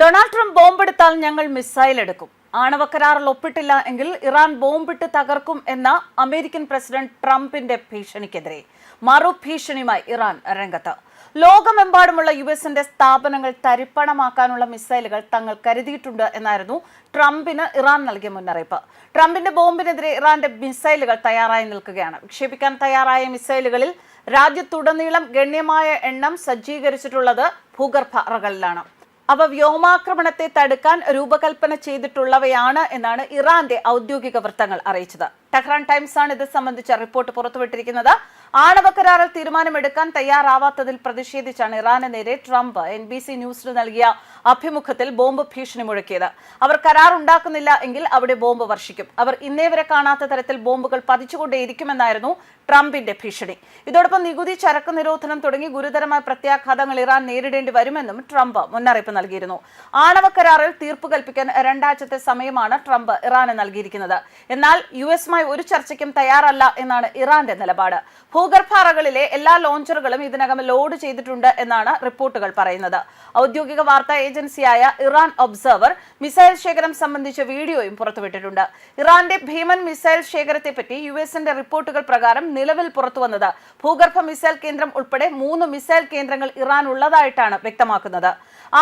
Donald Trump ബോംബെടുത്താൽ ഞങ്ങൾ missile എടുക്കും. ആണവ കരാറിൽ ഒപ്പിട്ടില്ല എങ്കിൽ ഇറാൻ ബോംബിട്ട് തകർക്കും എന്ന അമേരിക്കൻ പ്രസിഡന്റ് ട്രംപിന്റെ ഭീഷണിക്കെതിരെ മറു ഭീഷണിയുമായി ഇറാൻ രംഗത്ത്. ലോകമെമ്പാടുമുള്ള യു എസിന്റെ സ്ഥാപനങ്ങൾ തരിപ്പണമാക്കാനുള്ള മിസൈലുകൾ തങ്ങൾ കരുതിയിട്ടുണ്ട് എന്നായിരുന്നു ട്രംപിന് ഇറാൻ നൽകിയ മുന്നറിയിപ്പ്. ട്രംപിന്റെ ബോംബിനെതിരെ ഇറാന്റെ മിസൈലുകൾ തയ്യാറായി നിൽക്കുകയാണ്. വിക്ഷേപിക്കാൻ തയ്യാറായ മിസൈലുകളിൽ രാജ്യത്തുടനീളം ഗണ്യമായ എണ്ണം സജ്ജീകരിച്ചിട്ടുള്ളത് ഭൂഗർഭ അറകളിലാണ്. അവ വ്യോമാക്രമണത്തെ തടുക്കാൻ രൂപകൽപ്പന ചെയ്തിട്ടുള്ളവയാണ് എന്നാണ് ഇറാന്റെ ഔദ്യോഗിക വൃത്തങ്ങൾ അറിയിച്ചത്. ടെഹ്റാൻ ടൈംസ് ആണ് ഇത് സംബന്ധിച്ച റിപ്പോർട്ട് പുറത്തുവിട്ടിരിക്കുന്നത്. ആണവ കരാറിൽ തീരുമാനമെടുക്കാൻ തയ്യാറാവാത്തതിൽ പ്രതിഷേധിച്ചാണ് ഇറാന് നേരെ ട്രംപ് എൻ ബി സി ന്യൂസിന് നൽകിയ അഭിമുഖത്തിൽ ബോംബ് ഭീഷണി മുഴക്കിയത്. അവർ കരാർ ഉണ്ടാക്കുന്നില്ല എങ്കിൽ അവിടെ ബോംബ് വർഷിക്കും. അവർ ഇന്നേ വരെ കാണാത്ത തരത്തിൽ ബോംബുകൾ പതിച്ചുകൊണ്ടേയിരിക്കുമെന്നായിരുന്നു ട്രംപിന്റെ ഭീഷണി. ഇതോടൊപ്പം നികുതി ചരക്ക് നിരോധനം തുടങ്ങി ഗുരുതരമായ പ്രത്യാഘാതങ്ങൾ ഇറാൻ നേരിടേണ്ടി വരുമെന്നും ട്രംപ് മുന്നറിയിപ്പ് നൽകിയിരുന്നു. ആണവ കരാറിൽ തീർപ്പ് കൽപ്പിക്കാൻ രണ്ടാഴ്ചത്തെ സമയമാണ് ട്രംപ് ഇറാന് നൽകിയിരിക്കുന്നത്. എന്നാൽ യു എസുമായി ഒരു ചർച്ചയ്ക്കും തയ്യാറല്ല എന്നാണ് ഇറാന്റെ നിലപാട്. ഭൂഗർഭാറകളിലെ എല്ലാ ലോഞ്ചറുകളും ഇതിനകം ലോഡ് ചെയ്തിട്ടുണ്ട് എന്നാണ് റിപ്പോർട്ടുകൾ പറയുന്നത്. ഔദ്യോഗിക വാർത്താ ഏജൻസിയായ ഇറാൻ ഒബ്സർവർ മിസൈൽ ശേഖരം സംബന്ധിച്ച വീഡിയോയും പുറത്തുവിട്ടിട്ടുണ്ട്. ഇറാന്റെ ഭീമൻ മിസൈൽ ശേഖരത്തെപ്പറ്റി യു എസിന്റെ റിപ്പോർട്ടുകൾ പ്രകാരം നിലവിൽ പുറത്തുവന്നത് ഭൂഗർഭ മിസൈൽ കേന്ദ്രം ഉൾപ്പെടെ മൂന്ന് മിസൈൽ കേന്ദ്രങ്ങൾ ഇറാൻ ഉള്ളതായിട്ടാണ് വ്യക്തമാക്കുന്നത്.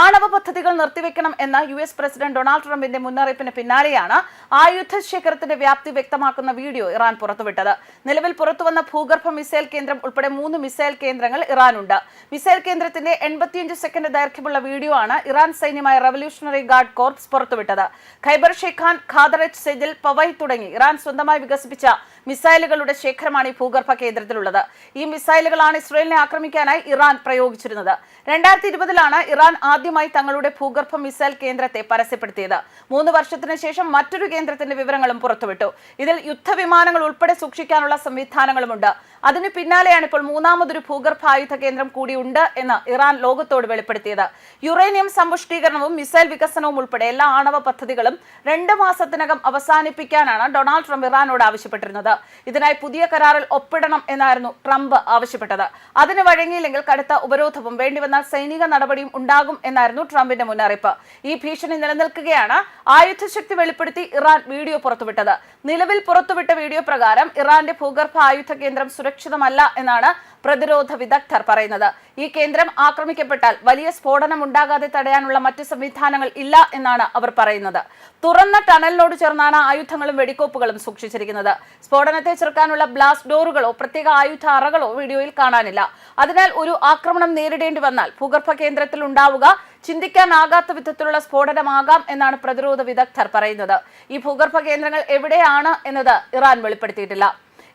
ആണവ പദ്ധതികൾ നിർത്തിവെക്കണം എന്ന യു എസ് പ്രസിഡന്റ് ഡൊണാൾഡ് ട്രംപിന്റെ മുന്നറിയിപ്പിന് പിന്നാലെയാണ് ആയുധ ശേഖരത്തിന്റെ വ്യാപ്തി വ്യക്തമാക്കുന്ന വീഡിയോ ഇറാൻ പുറത്തുവിട്ടത്. നിലവിൽ പുറത്തുവന്ന ഭൂഗർഭ മിസൈൽ കേന്ദ്രം ഉൾപ്പെടെ മൂന്ന് മിസൈൽ കേന്ദ്രങ്ങൾ ഇറാനുണ്ട്. മിസൈൽ കേന്ദ്രത്തിന്റെ എൺപത്തിയഞ്ച് സെക്കൻഡ് ദൈർഘ്യമുള്ള വീഡിയോ ആണ് ഇറാൻ സൈന്യമായ റവല്യൂഷണറി ഗാർഡ് കോർപ്സ് പുറത്തുവിട്ടത്. ഖൈബർ ഷെയ്ഖാൻ ഖാദറച്ച് സെജിൽ പവൈ തുടങ്ങി. ഇറാൻ സ്വന്തമായി വികസിപ്പിച്ച മിസൈലുകളുടെ ശേഖരമാണ് ഈ ഭൂഗർഭ കേന്ദ്രത്തിലുള്ളത്. ഈ മിസൈലുകളാണ് ഇസ്രയേലിനെ ആക്രമിക്കാനായി ഇറാൻ പ്രയോഗിച്ചിരുന്നത്. രണ്ടായിരത്തി ഇരുപതിലാണ് ഇറാൻ ആദ്യമായി തങ്ങളുടെ ഭൂഗർഭ മിസൈൽ കേന്ദ്രത്തെ പരസ്യപ്പെടുത്തിയത്. മൂന്ന് വർഷത്തിന് ശേഷം മറ്റൊരു കേന്ദ്രത്തിന്റെ വിവരങ്ങളും പുറത്തുവിട്ടു. ഇതിൽ യുദ്ധവിമാനങ്ങൾ ഉൾപ്പെടെ സൂക്ഷിക്കാനുള്ള സംവിധാനങ്ങളുമുണ്ട്. അതിന് പിന്നാലെയാണ് ഇപ്പോൾ മൂന്നാമതൊരു ഭൂഗർഭ ആയുധ കേന്ദ്രം കൂടിയുണ്ട് എന്ന് ഇറാൻ ലോകത്തോട് വെളിപ്പെടുത്തിയത്. യുറേനിയം സമ്പുഷ്ടീകരണവും മിസൈൽ വികസനവും ഉൾപ്പെടെ എല്ലാ ആണവ പദ്ധതികളും രണ്ട് മാസത്തിനകം അവസാനിപ്പിക്കാനാണ് ഡൊണാൾഡ് ട്രംപ് ഇറാനോട് ആവശ്യപ്പെട്ടിരുന്നത്. ഇതിനായി പുതിയ കരാറിൽ ഒപ്പിടണം എന്നായിരുന്നു ട്രംപ് ആവശ്യപ്പെട്ടത്. അതിന് വഴങ്ങിയില്ലെങ്കിൽ കടുത്ത ഉപരോധവും വേണ്ടിവന്നാൽ സൈനിക നടപടിയും ഉണ്ടാകും എന്നായിരുന്നു ട്രംപിന്റെ മുന്നറിയിപ്പ്. ഈ ഭീഷണി നിലനിൽക്കുകയാണ് ആയുധശക്തി വെളിപ്പെടുത്തി ഇറാൻ വീഡിയോ പുറത്തുവിട്ടത്. നിലവിൽ പുറത്തുവിട്ട വീഡിയോ പ്രകാരം ഇറാന്റെ ഭൂഗർഭ ആയുധ കേന്ദ്രം സുരക്ഷിതമല്ല എന്നാണ് പ്രതിരോധ വിദഗ്ധർ പറയുന്നത്. ഈ കേന്ദ്രം ആക്രമിക്കപ്പെട്ടാൽ വലിയ സ്ഫോടനം ഉണ്ടാകാതെ തടയാനുള്ള മറ്റ് സംവിധാനങ്ങൾ ഇല്ല എന്നാണ് അവർ പറയുന്നത്. തുറന്ന ടണലിനോട് ചേർന്നാണ് ആയുധങ്ങളും വെടിക്കോപ്പുകളും സൂക്ഷിച്ചിരിക്കുന്നത്. സ്ഫോടനത്തെ ചെറുക്കാനുള്ള ബ്ലാസ്റ്റ് ഡോറുകളോ പ്രത്യേക ആയുധ അറകളോ വീഡിയോയിൽ കാണാനില്ല. അതിനാൽ ഒരു ആക്രമണം നേരിടേണ്ടി വന്നാൽ ഭൂഗർഭ കേന്ദ്രത്തിൽ ഉണ്ടാവുക ചിന്തിക്കാനാകാത്ത വിധത്തിലുള്ള സ്ഫോടനമാകാം എന്നാണ് പ്രതിരോധ വിദഗ്ധർ പറയുന്നത്. ഈ ഭൂഗർഭ കേന്ദ്രങ്ങൾ എവിടെയാണ് എന്നത് ഇറാൻ വെളിപ്പെടുത്തിയിട്ടില്ല.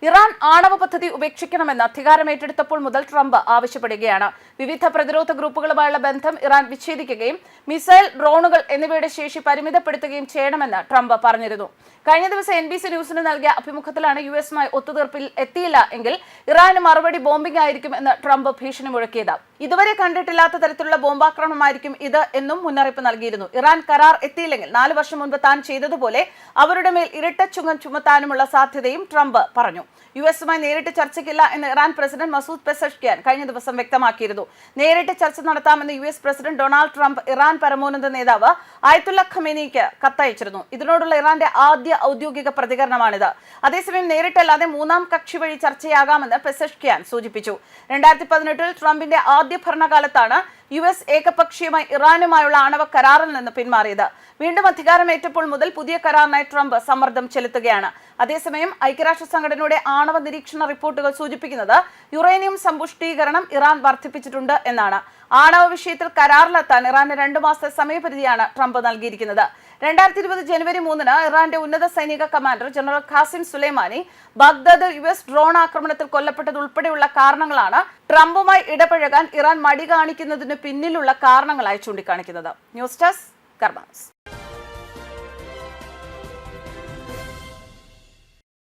ഇറാൻ ആണവ പദ്ധതി ഉപേക്ഷിക്കണമെന്ന് അധികാരമേറ്റെടുത്തപ്പോൾ മുതൽ ട്രംപ് ആവശ്യപ്പെടുകയാണ്. വിവിധ പ്രതിരോധ ഗ്രൂപ്പുകളുമായുള്ള ബന്ധം ഇറാൻ വിച്ഛേദിക്കുകയും മിസൈൽ ഡ്രോണുകൾ എന്നിവയുടെ ശേഷി പരിമിതപ്പെടുത്തുകയും ചെയ്യണമെന്ന് ട്രംപ് പറഞ്ഞിരുന്നു. കഴിഞ്ഞ ദിവസം എൻ ബി സി ന്യൂസിന് നൽകിയ അഭിമുഖത്തിലാണ് യു എസുമായി ഒത്തുതീർപ്പിൽ എത്തിയില്ല എങ്കിൽ ഇറാന് മറുപടി ബോംബിംഗ് ആയിരിക്കും എന്ന് ട്രംപ് ഭീഷണി മുഴക്കിയത്. ഇതുവരെ കണ്ടിട്ടില്ലാത്ത തരത്തിലുള്ള ബോംബാക്രമണമായിരിക്കും ഇത് എന്നും മുന്നറിയിപ്പ് നൽകിയിരുന്നു. ഇറാൻ കരാർ എത്തിയില്ലെങ്കിൽ നാല് വർഷം മുൻപ് താൻ ചെയ്തതുപോലെ അവരുടെ മേൽ ഇരട്ട ചുങ്ങം ചുമത്താനുമുള്ള സാധ്യതയും ട്രംപ് പറഞ്ഞു. യു എസുമായി നേരിട്ട് ചർച്ചയ്ക്കില്ല എന്ന് ഇറാൻ പ്രസിഡന്റ് മസൂദ് പെസഷ്കിയാൻ കഴിഞ്ഞ ദിവസം വ്യക്തമാക്കിയിരുന്നു. നേരിട്ട് ചർച്ച നടത്താമെന്ന് U S president Donald Trump Iran പരമോന്നത നേതാവ് ആയത്തുല്ല ഖമേനിക്ക് കത്തയച്ചിരുന്നു. ഇതിനോടുള്ള ഇറാന്റെ ആദ്യ ഔദ്യോഗിക പ്രതികരണമാണിത്. അതേസമയം നേരിട്ടല്ലാതെ മൂന്നാം കക്ഷി വഴി ചർച്ചയാകാമെന്ന് പെസഷ്കിയാൻ സൂചിപ്പിച്ചു. രണ്ടായിരത്തി പതിനെട്ടിൽ ട്രംപിന്റെ ആദ്യ ഭരണകാലത്താണ് യു എസ് ഏകപക്ഷീയമായി ഇറാനുമായുള്ള ആണവ കരാറിൽ നിന്ന് പിന്മാറിയത്. വീണ്ടും അധികാരമേറ്റപ്പോൾ മുതൽ പുതിയ കരാറിനായി ട്രംപ് സമ്മർദ്ദം ചെലുത്തുകയാണ്. അതേസമയം ഐക്യരാഷ്ട്ര സംഘടനയുടെ ആണവ നിരീക്ഷണ റിപ്പോർട്ടുകൾ സൂചിപ്പിക്കുന്നത് യുറേനിയം സമ്പുഷ്ടീകരണം ഇറാൻ വർദ്ധിപ്പിച്ചിട്ടുണ്ട് എന്നാണ്. ആണവ വിഷയത്തിൽ കരാറിലെത്താൻ ഇറാന് രണ്ടു മാസത്തെ സമയപരിധിയാണ് ട്രംപ് നൽകിയിരിക്കുന്നത്. രണ്ടായിരത്തി ഇരുപത് ജനുവരി മൂന്നിന് ഇറാന്റെ ഉന്നത സൈനിക commander general Qasem Soleimani Baghdad U S drone ആക്രമണത്തിൽ കൊല്ലപ്പെട്ടത് ഉൾപ്പെടെയുള്ള കാരണങ്ങളാണ് ട്രംപുമായി ഇടപഴകാൻ ഇറാൻ മടി കാണിക്കുന്നതിന് പിന്നിലുള്ള കാരണങ്ങളായി ചൂണ്ടിക്കാണിക്കുന്നത്. News desk karmas